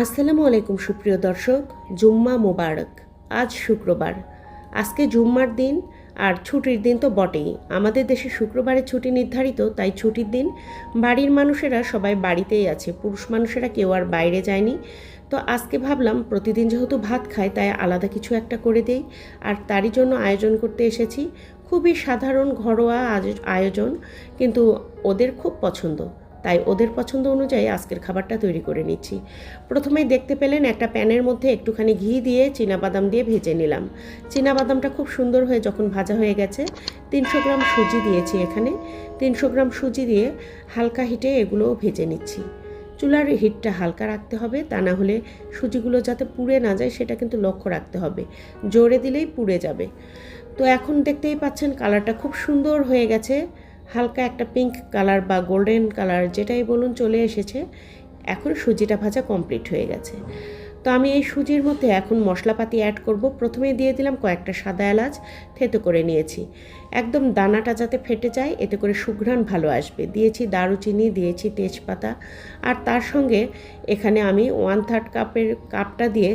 আসসালামু আলাইকুম সুপ্রিয় দর্শক, জুম্মা মোবারক। আজ শুক্রবার। আজকে জুম্মার দিন, আর ছুটির দিন তো বটেই। আমাদের দেশে শুক্রবারে ছুটি নির্ধারিত, তাই ছুটির দিন বাড়ির মানুষেরা সবাই বাড়িতেই আছে। পুরুষ মানুষেরা কেউ আর বাইরে যায়নি। তো আজকে ভাবলাম, প্রতিদিন যেহেতু ভাত খায় তাই আলাদা কিছু একটা করে দেই। আর তারই জন্য আয়োজন করতে এসেছি। খুবই সাধারণ ঘরোয়া আয়োজন, কিন্তু ওদের খুব পছন্দ। তাই ওদের পছন্দ অনুযায়ী আজকের খাবারটা তৈরি করে নিচ্ছি। প্রথমেই দেখতে পেলেন একটা প্যানের মধ্যে একটুখানি ঘি দিয়ে বাদাম দিয়ে ভেজে নিলাম। বাদামটা খুব সুন্দর হয়ে যখন ভাজা হয়ে গেছে, তিনশো গ্রাম সুজি দিয়েছি এখানে। তিনশো গ্রাম সুজি দিয়ে হালকা হিটে এগুলোও ভেজে নিচ্ছি। চুলার হিটটা হালকা রাখতে হবে, তা না হলে সুজিগুলো যাতে পুড়ে না যায় সেটা কিন্তু লক্ষ্য রাখতে হবে। জোরে দিলেই পুড়ে যাবে। তো এখন দেখতেই পাচ্ছেন কালারটা খুব সুন্দর হয়ে গেছে। হালকা একটা পিঙ্ক কালার বা গোল্ডেন কালার যেটাই বলুন চলে এসেছে, এখন সুজিটা ভাজা কমপ্লিট হয়ে গেছে। তো আমি এই সুজির মধ্যে এখন মশলাপাতি অ্যাড করব। প্রথমে দিয়ে দিলাম কয়েকটা সাদা এলাচ, থেতো করে নিয়েছি। একদম দানাটা যাতে ফেটে যায়, এতে করে সুঘ্রাণ ভালো আসবে। দিয়েছি দারুচিনি, দিয়েছি তেজপাতা, আর তার সঙ্গে এখানে আমি ওয়ান থার্ড কাপের কাপটা দিয়ে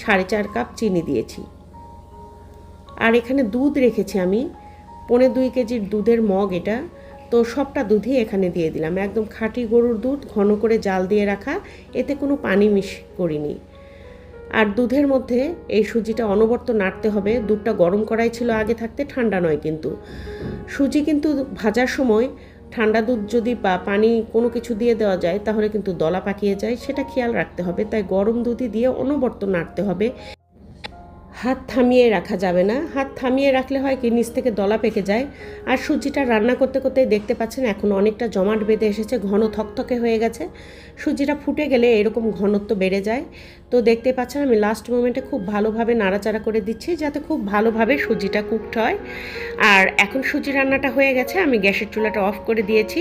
সাড়ে চার কাপ চিনি দিয়েছি। আর এখানে দুধ রেখেছি আমি পৌনে দুই কেজির দুধের মগ এটা। তো সবটা দুধই এখানে দিয়ে দিলাম। একদম খাঁটি গরুর দুধ, ঘন করে জাল দিয়ে রাখা। এতে কোনো পানি মিশ করিনি। আর দুধের মধ্যে এই সুজিটা অনবর্ত নাড়তে হবে। দুধটা গরম করাই ছিল আগে থাকতে, ঠান্ডা নয় কিন্তু। সুজি কিন্তু ভাজার সময় ঠান্ডা দুধ যদি বা পানি কোনো কিছু দিয়ে দেওয়া যায়, তাহলে কিন্তু দলা পাকিয়ে যায়। সেটা খেয়াল রাখতে হবে। তাই গরম দুধই দিয়ে অনবর্ত নাড়তে হবে। হাত থামিয়ে রাখা যাবে না। হাত থামিয়ে রাখলে হয় কি, নিচ থেকে দলা পেকে যায়। আর সুজিটা রান্না করতে করতে দেখতে পাচ্ছেন, এখন অনেকটা জমাট বেঁধে এসেছে, ঘন থকথকে হয়ে গেছে। সুজিটা ফুটে গেলে এরকম ঘনত্ব বেড়ে যায়। তো দেখতে পাচ্ছেন, আমি লাস্ট মোমেন্টে খুব ভালোভাবে নাড়াচাড়া করে দিচ্ছি, যাতে খুব ভালোভাবে সুজিটা কুকড হয়। আর এখন সুজি রান্নাটা হয়ে গেছে, আমি গ্যাসের চুলাটা অফ করে দিয়েছি।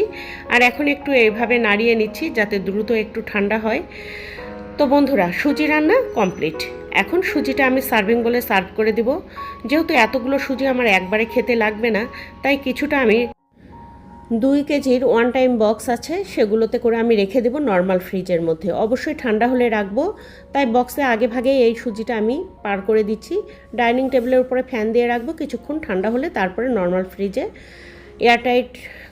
আর এখন একটু এইভাবে নাড়িয়ে নিচ্ছি, যাতে দ্রুত একটু ঠান্ডা হয়। তো বন্ধুরা, সুজি রান্না কমপ্লিট এখন সুজিটা আমি সার্ভিং বলে সার্ভ করে দিব। যেহেতু এতগুলো সুজি আমার একবারে খেতে লাগবে না, তাই কিছুটা আমি দুই কেজির ওয়ান টাইম বক্স আছে, সেগুলোতে করে আমি রেখে দেবো নর্মাল ফ্রিজের মধ্যে। অবশ্যই ঠান্ডা হলে রাখব, তাই বক্সে আগে ভাগেই এই সুজিটা আমি পার করে দিচ্ছি। ডাইনিং টেবিলের উপরে ফ্যান দিয়ে রাখব, কিছুক্ষণ ঠান্ডা হলে তারপরে নর্মাল ফ্রিজে এয়ারটাইট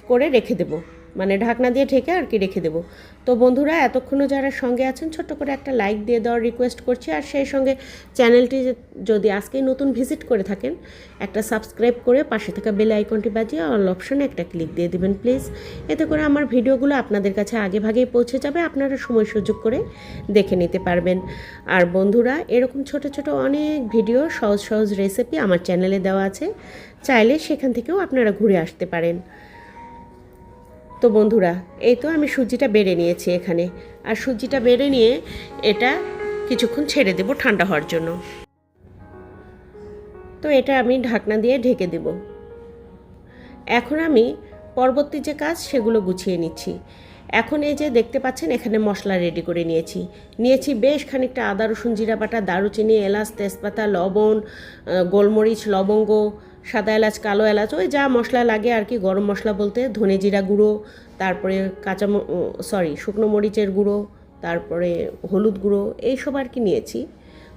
করে রেখে দেবো। মানে ঢাকনা দিয়ে ঢেকে আর কি রেখে দেবো। তো বন্ধুরা, এতক্ষণও যারা সঙ্গে আছেন, ছোট্ট করে একটা লাইক দিয়ে দেওয়ার রিকোয়েস্ট করছি। আর সেই সঙ্গে চ্যানেলটি যদি আজকেই নতুন ভিজিট করে থাকেন, একটা সাবস্ক্রাইব করে পাশে থাকা বেল আইকনটি বাজিয়ে অল অপশনে একটা ক্লিক দিয়ে দেবেন প্লিজ এতে করে আমার ভিডিওগুলো আপনাদের কাছে আগে ভাগেই পৌঁছে যাবে, আপনারা সময় সুযোগ করে দেখে নিতে পারবেন। আর বন্ধুরা, এরকম ছোট ছোট অনেক ভিডিও সহজ সহজ রেসিপি আমার চ্যানেলে দেওয়া আছে। চাইলে সেখান থেকেও আপনারা ঘুরে আসতে পারেন। তো বন্ধুরা, এই তো আমি সুজিটা বেড়ে নিয়েছি এখানে। আর সুজিটা বেড়ে নিয়ে এটা কিছুক্ষণ ছেড়ে দেব ঠান্ডা হওয়ার জন্য। তো এটা আমি ঢাকনা দিয়ে ঢেকে দেব। এখন আমি পরবর্তী যে কাজ, সেগুলো গুছিয়ে নিচ্ছি। এখন এই যে দেখতে পাচ্ছেন, এখানে মশলা রেডি করে নিয়েছি। নিয়েছি বেশ খানিকটা আদা, রসুন, জিরা বাটা, দারুচিনি, এলাচ, তেজপাতা, লবণ গোলমরিচ, লবঙ্গ সাদা এলাচ, কালো এলাচ, ওই যা মশলা লাগে আর কি, গরম মশলা বলতে, ধনে জিরা গুঁড়ো, তারপরে কাঁচা সরি শুকনো মরিচের গুঁড়ো, তারপরে হলুদ গুঁড়ো এইসব আর কি নিয়েছি।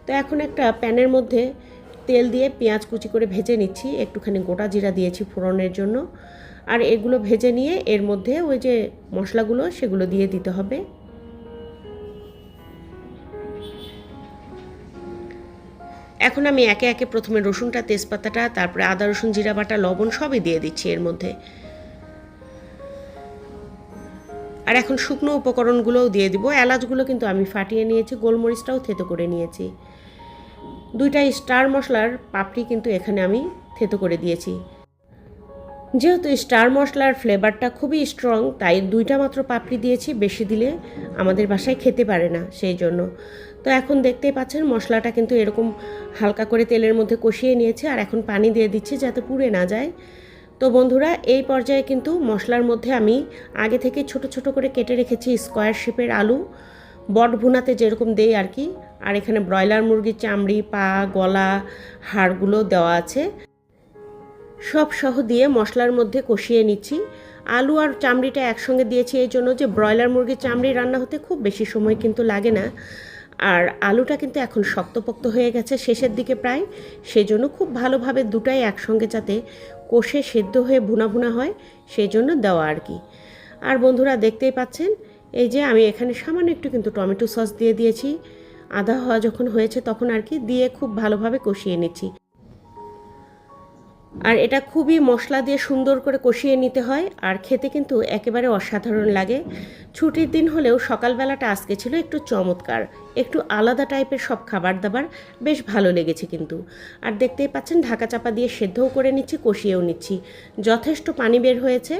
তো এখন একটা প্যানের মধ্যে তেল দিয়ে পেঁয়াজ কুচি করে ভেজে নিচ্ছি, একটুখানি গোটা জিরা দিয়েছি ফোড়নের জন্য। আর এগুলো ভেজে নিয়ে এর মধ্যে ওই যে মশলাগুলো, সেগুলো দিয়ে দিতে হবে। এখন আমি একে একে প্রথমে রসুনটা, তেজপাতাটা, তারপরে আদা, রসুন, জিরা বাটা, লবণ সবই দিয়ে দিচ্ছি এর মধ্যে। আর এখন শুকনো উপকরণগুলোও দিয়ে দিব। এলাচগুলো কিন্তু আমি ফাটিয়ে নিয়েছি, গোলমরিচটাও থেতো করে নিয়েছি। দুইটা স্টার মশলার পাপড়ি কিন্তু এখানে আমি থেতো করে দিয়েছি। যেহেতু স্টার মশলার ফ্লেভারটা খুবই স্ট্রং, তাই দুইটা মাত্র পাপড়ি দিয়েছি, বেশি দিলে আমাদের বাসায় খেতে পারে না, সেই জন্য। তো এখন দেখতেই পাচ্ছেন মশলাটা কিন্তু এরকম হালকা করে তেলের মধ্যে কষিয়ে নিয়েছে আর এখন পানি দিয়ে দিচ্ছি যাতে পুড়ে না যায়। তো বন্ধুরা, এই পর্যায়ে কিন্তু মশলার মধ্যে আমি আগে থেকে ছোট ছোট করে কেটে রেখেছি স্কোয়ার শেপের আলু। বট ভুনাতে যেরকম দেই আর কি। আর এখানে ব্রয়লার মুরগির চামড়ি, পা, গলা, হাড়গুলো দেওয়া আছে। সব সহ দিয়ে মশলার মধ্যে কষিয়ে নিচ্ছি। আলু আর চামড়িটা একসঙ্গে দিয়েছি এই জন্য যে ব্রয়লার মুরগির চামড়ি রান্না হতে খুব বেশি সময় কিন্তু লাগে না। আর আলুটা কিন্তু এখন শক্তপোক্ত হয়ে গেছে শেষের দিকে প্রায়। সেজন্য খুব ভালোভাবে দুটাই একসঙ্গে যাতে কষে সেদ্ধ হয়ে ভুনা ভুনা হয় সেই জন্য দেওয়া আর কি। আর বন্ধুরা দেখতেই পাচ্ছেন, এই যে আমি এখানে সামান্য একটু কিন্তু টমেটো সস দিয়ে দিয়েছি। আধা হওয়া যখন হয়েছে তখন আর কি দিয়ে খুব ভালোভাবে কষিয়ে নিচ্ছি। আর এটা খুবই মশলা দিয়ে সুন্দর করে কষিয়ে নিতে হয়, আর খেতে কিন্তু একেবারে অসাধারণ লাগে। ছুটির দিন হলেও সকালবেলাটা আজকে ছিল একটু চমৎকার, একটু আলাদা টাইপের সব খাবার দাবার বেশ ভালো লেগেছে কিন্তু। আর দেখতেই পাচ্ছেন, ঢাকা চাপা দিয়ে সেদ্ধও করে নিচ্ছি, কষিয়েও নিচ্ছি। যথেষ্ট পানি বের হয়েছে,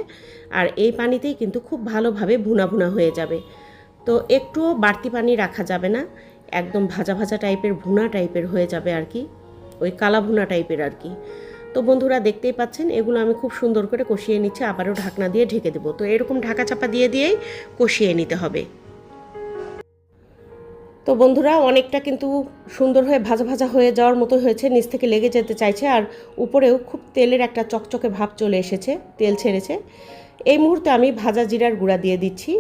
আর এই পানিতেই কিন্তু খুব ভালোভাবে ভুনা ভুনা হয়ে যাবে। তো একটুও বাড়তি পানি রাখা যাবে না, একদম ভাজা ভাজা টাইপের ভুনা টাইপের হয়ে যাবে আর কি, ওই কালা ভুনা টাইপের আর কি। তো বন্ধুরা দেখতেই পাচ্ছেন, এগুলো আমি খুব সুন্দর করে কষিয়ে নিচ্ছি, আবারও ঢাকনা দিয়ে ঢেকে দেবো। তো এরকম ঢাকা চাপা দিয়ে দিয়েই কষিয়ে নিতে হবে। তো বন্ধুরা, অনেকটা কিন্তু সুন্দর হয়ে ভাজা ভাজা হয়ে যাওয়ার মতো হয়েছে, নিচ থেকে লেগে যেতে চাইছে, আর উপরেও খুব তেলের একটা চকচকে ভাব চলে এসেছে, তেল ছেড়েছে। এই মুহূর্তে আমি ভাজা জিরার গুঁড়া দিয়ে দিচ্ছি,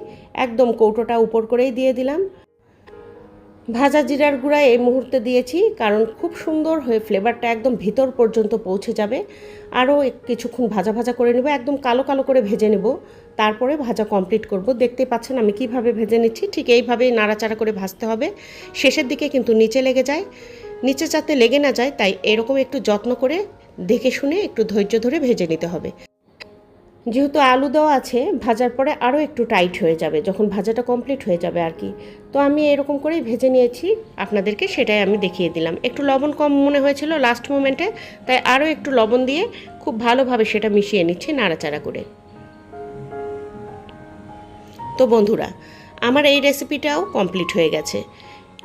একদম কৌটোটা উপর করেই দিয়ে দিলাম। ভাজা জিরার গুঁড়া এই মুহূর্তে দিয়েছি, কারণ খুব সুন্দর হয়ে ফ্লেভারটা একদম ভিতর পর্যন্ত পৌঁছে যাবে। আরও কিছুক্ষণ ভাজা ভাজা করে নেব, একদম কালো কালো করে ভেজে নেব। তারপরে ভাজা কমপ্লিট করব। দেখতে পাচ্ছেন আমি কীভাবে ভেজে নিচ্ছি, ঠিক এইভাবেই নাড়াচাড়া করে ভাজতে হবে। শেষের দিকে কিন্তু নিচে লেগে যায়। নিচে যাতে লেগে না যায়, তাই এরকম একটু যত্ন করে দেখে শুনে একটু ধৈর্য ধরে ভেজে নিতে হবে। যেহেতু আলু দেওয়া আছে, ভাজার পরে আরও একটু টাইট হয়ে যাবে, যখন ভাজাটা কমপ্লিট হয়ে যাবে আর কি। তো আমি এরকম করেই ভেজে নিয়েছি, আপনাদেরকে সেটাই আমি দেখিয়ে দিলাম। একটু লবণ কম মনে হয়েছিল লাস্ট মোমেন্টে তাই আরও একটু লবণ দিয়ে খুব ভালোভাবে সেটা মিশিয়ে নিচ্ছি নাড়াচাড়া করে। তো বন্ধুরা, আমার এই রেসিপিটাও কমপ্লিট হয়ে গেছে।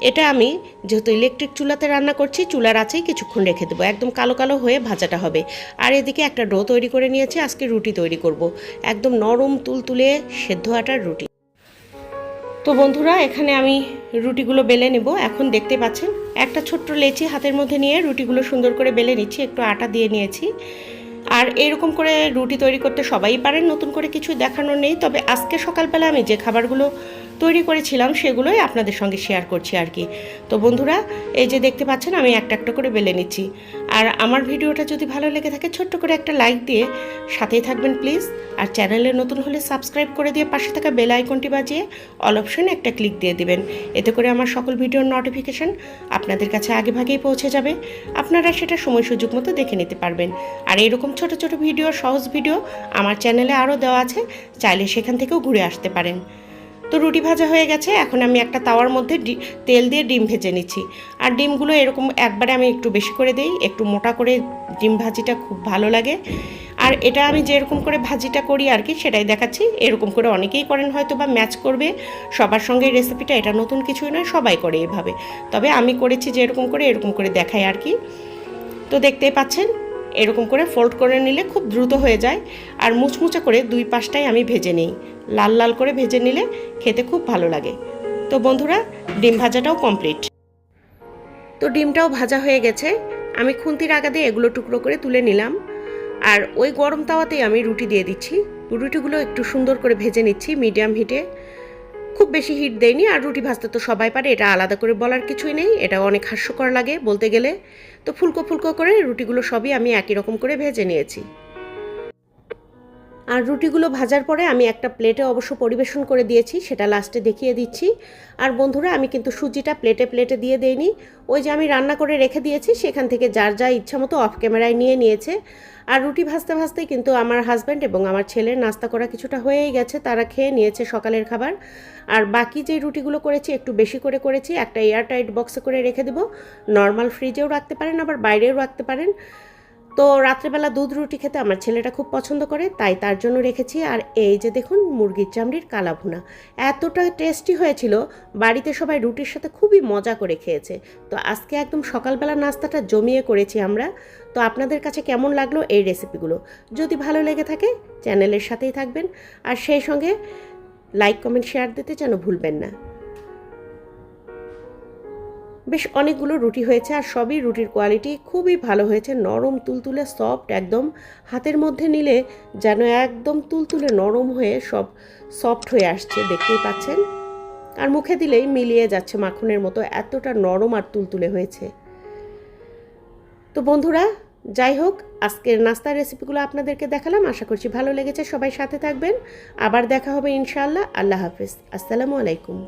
এটা আমি যেহেতু ইলেকট্রিক চুলাতে রান্না করছি, চুলার আছেই কিছুক্ষণ রেখে দেবো। একদম কালো কালো হয়ে ভাজাটা হবে। আর এদিকে একটা ডো তৈরি করে নিয়েছি, আজকে রুটি তৈরি করব। একদম নরম তুলতুলে সেদ্ধ আটার রুটি। তো বন্ধুরা, এখানে আমি রুটিগুলো বেলে নেব। এখন দেখতে পাচ্ছেন, একটা ছোট্ট লেচি হাতের মধ্যে নিয়ে রুটিগুলো সুন্দর করে বেলে নিচ্ছি, একটু আটা দিয়ে নিয়েছি। আর এরকম করে রুটি তৈরি করতে সবাই পারেন, নতুন করে কিছু দেখানোর নেই। তবে আজকে সকালবেলা আমি যে খাবারগুলো তৈরি করেছিলাম, সেগুলোই আপনাদের সঙ্গে শেয়ার করছি আর কি। তো বন্ধুরা, এই যে দেখতে পাচ্ছেন, আমি একটা একটা করে বেলে নিচ্ছি। আর আমার ভিডিওটা যদি ভালো লেগে থাকে, ছোট্ট করে একটা লাইক দিয়ে সাথেই থাকবেন প্লিজ আর চ্যানেলে নতুন হলে সাবস্ক্রাইব করে দিয়ে পাশে থাকা বেল আইকনটি বাজিয়ে অল অপশনে একটা ক্লিক দিয়ে দিবেন। এতে করে আমার সকল ভিডিওর নোটিফিকেশন আপনাদের কাছে আগে ভাগেই পৌঁছে যাবে। আপনারা সেটা সময় সুযোগ মতো দেখে নিতে পারবেন। আর এরকম ছোট ছোট ভিডিও, সহজ ভিডিও আমার চ্যানেলে আরও দেওয়া আছে, চাইলে সেখান থেকেও ঘুরে আসতে পারেন। তো রুটি ভাজা হয়ে গেছে, এখন আমি একটা তাওয়ার মধ্যে তেল দিয়ে ডিম ভেজে নিচ্ছি। আর ডিমগুলো এরকম একবারে আমি একটু বেশি করে দিই, একটু মোটা করে ডিম ভাজিটা খুব ভালো লাগে। আর এটা আমি যেরকম করে ভাজিটা করি আর কি, সেটাই দেখাচ্ছি। এরকম করে অনেকেই করেন হয়তো বা ম্যাচ করবে, সবার সঙ্গে রেসিপিটা এটা নতুন কিছুই নয়, সবাই করে এভাবে। তবে আমি করেছি যে এরকম করে এরকম করে দেখাই আর কি। তো দেখতেই পাচ্ছেন এরকম করে ফোল্ড করে নিলে খুব দ্রুত হয়ে যায়। আর মুচমুচে করে দুই পাশটাই আমি ভেজে নিই। লাল লাল করে ভেজে নিলে খেতে খুব ভালো লাগে। তো বন্ধুরা, ডিম ভাজাটাও কমপ্লিট তো ডিমটাও ভাজা হয়ে গেছে। আমি খুন্তির আগা দিয়ে এগুলো টুকরো করে তুলে নিলাম। আর ওই গরম তাওয়াতেই আমি রুটি দিয়ে দিচ্ছি। রুটিগুলো একটু সুন্দর করে ভেজে নিচ্ছি মিডিয়াম হিটে। খুব বেশি হিট দেয়নি আর রুটি ভাজতে তো সবাই পারে, এটা আলাদা করে বলার কিছুই নেই, এটা অনেক হাস্যকর লাগে বলতে গেলে। তো ফুলকো ফুলকো করে রুটিগুলো সবই আমি একই রকম করে ভেজে নিয়েছি। আর রুটিগুলো ভাজার পরে আমি একটা প্লেটে অবশ্য পরিবেশন করে দিয়েছি, সেটা লাস্টে দেখিয়ে দিচ্ছি। আর বন্ধুরা, আমি কিন্তু সুজিটা প্লেটে প্লেটে দিয়ে দেইনি। ওই যে আমি রান্না করে রেখে দিয়েছি, সেখান থেকে যার যা ইচ্ছা মতো অফ ক্যামেরায় নিয়ে নিয়েছে। আর রুটি ভাজতে ভাজতেই কিন্তু আমার হাজব্যান্ড এবং আমার ছেলের নাস্তা করা কিছুটা হয়েই গেছে, তারা খেয়ে নিয়েছে সকালের খাবার। আর বাকি যে রুটিগুলো করেছি, একটু বেশি করে করেছি, একটা এয়ারটাইট বক্সে করে রেখে দেবো। নর্মাল ফ্রিজেও রাখতে পারেন, আবার বাইরেও রাখতে পারেন। তো রাত্রেবেলা দুধ রুটি খেতে আমার ছেলেটা খুব পছন্দ করে, তাই তার জন্য রেখেছি। আর এই যে দেখুন, মুরগির চামড়ির কালা ভুনা এতটা টেস্টি হয়েছিল, বাড়িতে সবাই রুটির সাথে খুবই মজা করে খেয়েছে। তো আজকে একদম সকালবেলা নাস্তাটা জমিয়ে করেছি আমরা। তো আপনাদের কাছে কেমন লাগল এই রেসিপিগুলো? যদি ভালো লেগে থাকে, চ্যানেলের সাথেই থাকবেন। আর সেই সঙ্গে লাইক, কমেন্ট, শেয়ার দিতে যেন ভুলবেন না। বেশ অনেকগুলো রুটি হয়েছে আর সবই রুটির কোয়ালিটি খুবই ভালো হয়েছে। নরম, তুলতুলে সফট একদম হাতের মধ্যে নিলে যেন একদম তুলতুলে, নরম হয়ে সব সফট হয়ে আসছে, দেখতেই পাচ্ছেন। আর মুখে দিলেই মিলিয়ে যাচ্ছে মাখনের মতো, এতটা নরম আর তুলতুলে হয়েছে। তো বন্ধুরা, যাই হোক, আজকের নাস্তার রেসিপিগুলো আপনাদেরকে দেখালাম। আশা করছি ভালো লেগেছে। সবাই সাথে থাকবেন। আবার দেখা হবে ইনশাআল্লাহ। আল্লাহ হাফিজ। আসসালামু আলাইকুম।